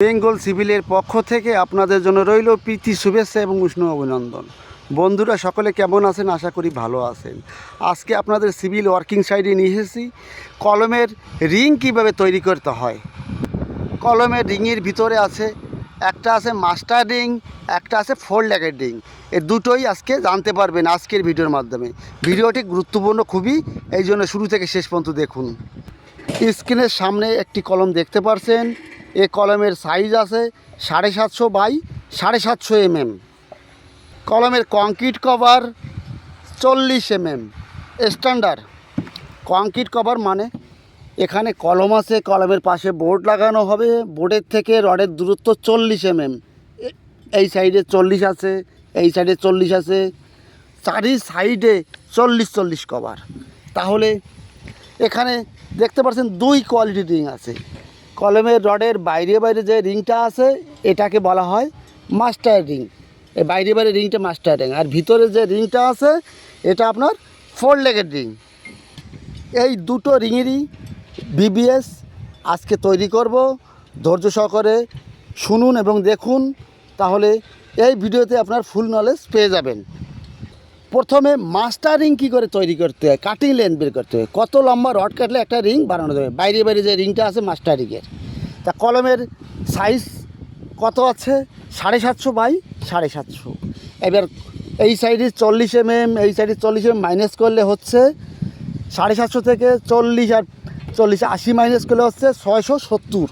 বেঙ্গল সিভিলের পক্ষ থেকে আপনাদের জন্য রইল প্রীতি শুভেচ্ছা এবং উষ্ণ অভিনন্দন। বন্ধুরা, সকলে কেমন আছেন? আশা করি ভালো আছেন। আজকে আপনাদের সিভিল ওয়ার্কিং সাইডে নিয়ে এসেছি। কলমের রিং কীভাবে তৈরি করতে হয়? কলমের রিংয়ের ভিতরে আছে, একটা আছে মাস্টার রিং, একটা আছে ফোর ল্যাগের রিং। এ দুটোই আজকে জানতে পারবেন আজকের ভিডিওর মাধ্যমে। ভিডিওটি গুরুত্বপূর্ণ খুবই, এই জন্য শুরু থেকে শেষ পর্যন্ত দেখুন। স্ক্রিনের সামনে একটি কলম দেখতে পারছেন। এ কলমের সাইজ আছে সাড়ে সাতশো বাই সাড়ে সাতশো এমএম। কলমের কংক্রিট কভার চল্লিশ এমএম স্ট্যান্ডার্ড কংক্রিট কভার মানে এখানে কলম আছে, কলমের পাশে বোর্ড লাগানো হবে বোর্ডের থেকে রডের দূরত্ব চল্লিশ এমএম। এই সাইডে চল্লিশ আছে, এই সাইডে চল্লিশ আছে, চারি সাইডে চল্লিশ চল্লিশ কভার তাহলে এখানে দেখতে পাচ্ছেন দুই কোয়ালিটি রিং আছে। কলমের রডের বাইরে বাইরে যে রিংটা আছে, এটাকে বলা হয় মাস্টার রিং। এই বাইরে বাইরে রিংটা মাস্টার রিং। আর ভিতরে যে রিংটা আছে, এটা আপনার ফোর লেগের রিং। এই দুটো রিংয়েরই বিবিএস আজকে তৈরি করব। ধৈর্য সহকারে শুনুন এবং দেখুন, তাহলে এই ভিডিওতে আপনার ফুল নলেজ পেয়ে যাবেন। প্রথমে মাস্টার রিং কী করে তৈরি করতে হয়? কাটিং লেন্থ বের করতে হয়। কত লম্বা রড কাটলে একটা রিং বানানো যাবে? বাইরে বাইরে যে রিংটা আছে মাস্টার রিংয়ের। তা কলমের সাইজ কত আছে? সাড়ে সাতশো বাই সাড়ে সাতশো। এবার এই সাইডে চল্লিশ এম এম এই সাইডে চল্লিশ এম মাইনাস করলে হচ্ছে সাড়ে সাতশো থেকে চল্লিশ আর চল্লিশ আশি মাইনাস করলে হচ্ছে ছয়শো সত্তর।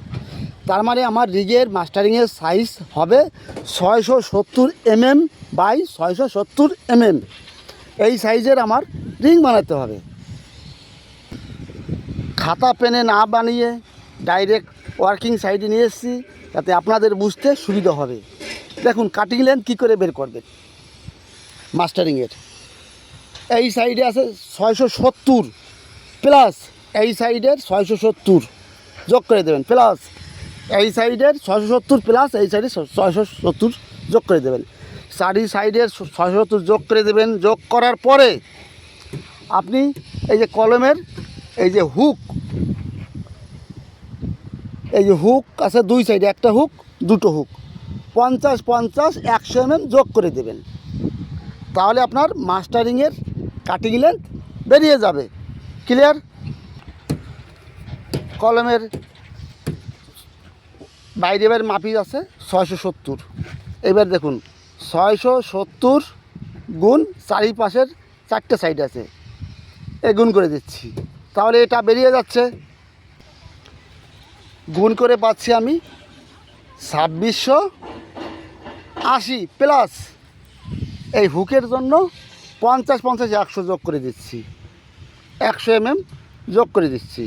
তার মানে আমার রিগের মাস্টারিংয়ের সাইজ হবে ছয়শো সত্তর এমএম বাই ছয়শো সত্তর এমএম এই সাইজের আমার রিং বানাতে হবে। খাতা, পেনে না বানিয়ে ডাইরেক্ট ওয়ার্কিং সাইডে নিয়ে এসেছি, যাতে আপনাদের বুঝতে সুবিধা হবে। দেখুন কাটিং লেন কী করে বের করবেন? মাস্টারিংয়ের এই সাইডে আছে ছয়শো সত্তর প্লাস এই সাইডের ছয়শো সত্তর। যোগ করে দেবেন প্লাস এই সাইডের ছয়শো সত্তর প্লাস এই সাইডে ছয়শো সত্তর যোগ করে দেবেন। চারি সাইডের ছয়শো সত্তর যোগ করে দেবেন। যোগ করার পরে আপনি এই যে কলমের এই যে হুক এই যে হুক আছে দুই সাইডে, একটা হুক দুটো হুক পঞ্চাশ পঞ্চাশ একশো এমএম যোগ করে দেবেন। তাহলে আপনার মাস্টারিংয়ের কাটিং লেন্থ বেরিয়ে যাবে। ক্লিয়ার কলমের বাইরে বাইরে মাপি আছে ছয়শো সত্তর। এবার দেখুন, ছয়শো সত্তর গুণ চারিপাশের চারটে সাইড আছে। এ গুণ করে দিচ্ছি। তাহলে এটা বেরিয়ে যাচ্ছে। গুণ করে পাচ্ছি আমি ছাব্বিশশো আশি প্লাস এই হুকের জন্য পঞ্চাশ পঞ্চাশ একশো যোগ করে দিচ্ছি। একশো এম যোগ করে দিচ্ছি।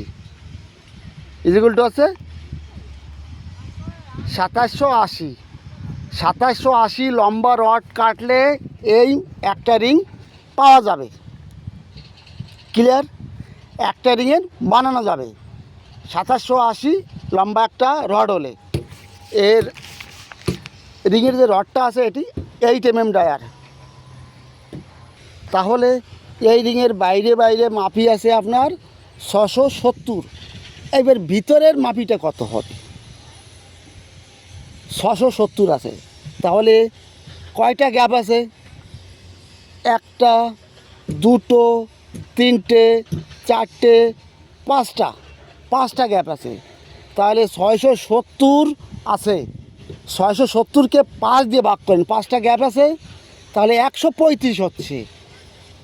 ইজিগুলটা আছে সাতাশশো আশি। সাতাশশো আশি লম্বা রড কাটলে এই একটা রিং পাওয়া যাবে। ক্লিয়ার? একটা রিংয়ের বানানো যাবে। সাতাশশো আশি লম্বা একটা রড হলে। এর রিংয়ের যে রডটা আছে এটি এইট এম এম ডায়ার তাহলে এই রিংয়ের বাইরে বাইরে মাপি আছে আপনার ছশো সত্তর। এবার ভিতরের মাপিটা কত হবে? ছশো সত্তর আছে। তাহলে কয়টা গ্যাপ আছে? একটা, দুটো, তিনটে, চারটে, পাঁচটা। পাঁচটা গ্যাপ আছে। তাহলে ছয়শো সত্তর আছে। ছয়শো সত্তরকে পাঁচ দিয়ে ভাগ করেন। পাঁচটা গ্যাপ আছে। তাহলে একশো পঁয়ত্রিশ হচ্ছে।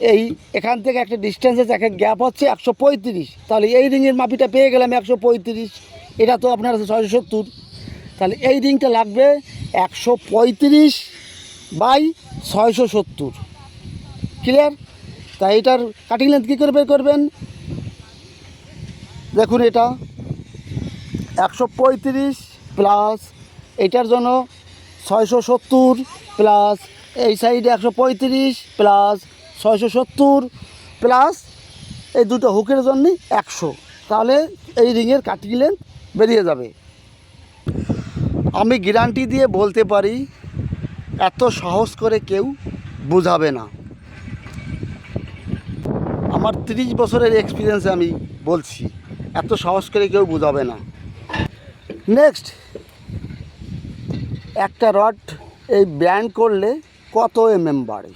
এই, এখান থেকে একটা ডিস্টেন্স আছে একটা গ্যাপ হচ্ছে একশো পঁয়ত্রিশ। তাহলে এই রিংয়ের মাপিটা পেয়ে গেলাম একশো পঁয়ত্রিশ। এটা তো আপনার আছে ছয়শো সত্তর। তাহলে এই রিংটা লাগবে একশো পঁয়ত্রিশ বাই ছয়শো সত্তর। ক্লিয়ার তাই এটার কাটিং লেন্থ কী করে বের করবেন? দেখুন এটা। একশো পঁয়ত্রিশ প্লাস এটার জন্য ছয়শো সত্তর প্লাস এই সাইডে একশো পঁয়ত্রিশ প্লাস ছয়শো সত্তর প্লাস এই দুটো হুকের জন্য একশো। তাহলে এই রিংয়ের কাটিং লেন্থ বেরিয়ে যাবে। আমি গ্যারান্টি দিয়ে বলতে পারি, এত সহজ করে কেউ বুঝাবে না। আমার তিরিশ বছরের এক্সপিরিয়েন্সে আমি বলছি, এত সহজ করে কেউ বুঝাবে না। নেক্সট একটা রড এই ব্যান্ড করলে কত এম এম বাড়ে?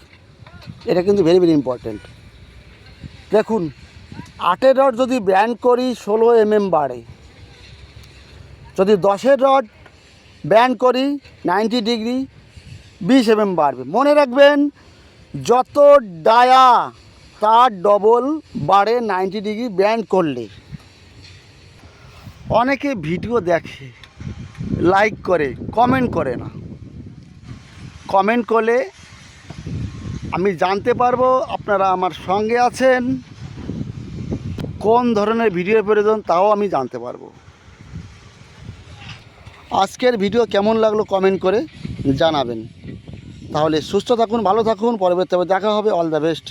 এটা কিন্তু ভেরি ভেরি ইম্পর্ট্যান্ট দেখুন, আটের রড যদি ব্যান্ড করি, ষোলো এম এম বাড়ে। যদি দশের রড ব্যান্ড করি নাইনটি ডিগ্রি, বিশ এম এম বাড়বে। মনে রাখবেন, যত ডায়া, তার ডবল বাড়ে নাইনটি ডিগ্রি ব্যান্ড করলে। অনেকে ভিডিও দেখে লাইক করে কমেন্ট করে না। কমেন্ট করলে আমি জানতে পারব আপনারা আমার সঙ্গে আছেন, কোন ধরনের ভিডিও প্রয়োজন তাও আমি জানতে পারব। আজকের ভিডিও কেমন লাগল কমেন্ট করে জানাবেন। তাহলে সুস্থ থাকুন, ভালো থাকুন পরবর্তীতে দেখা হবে। All the best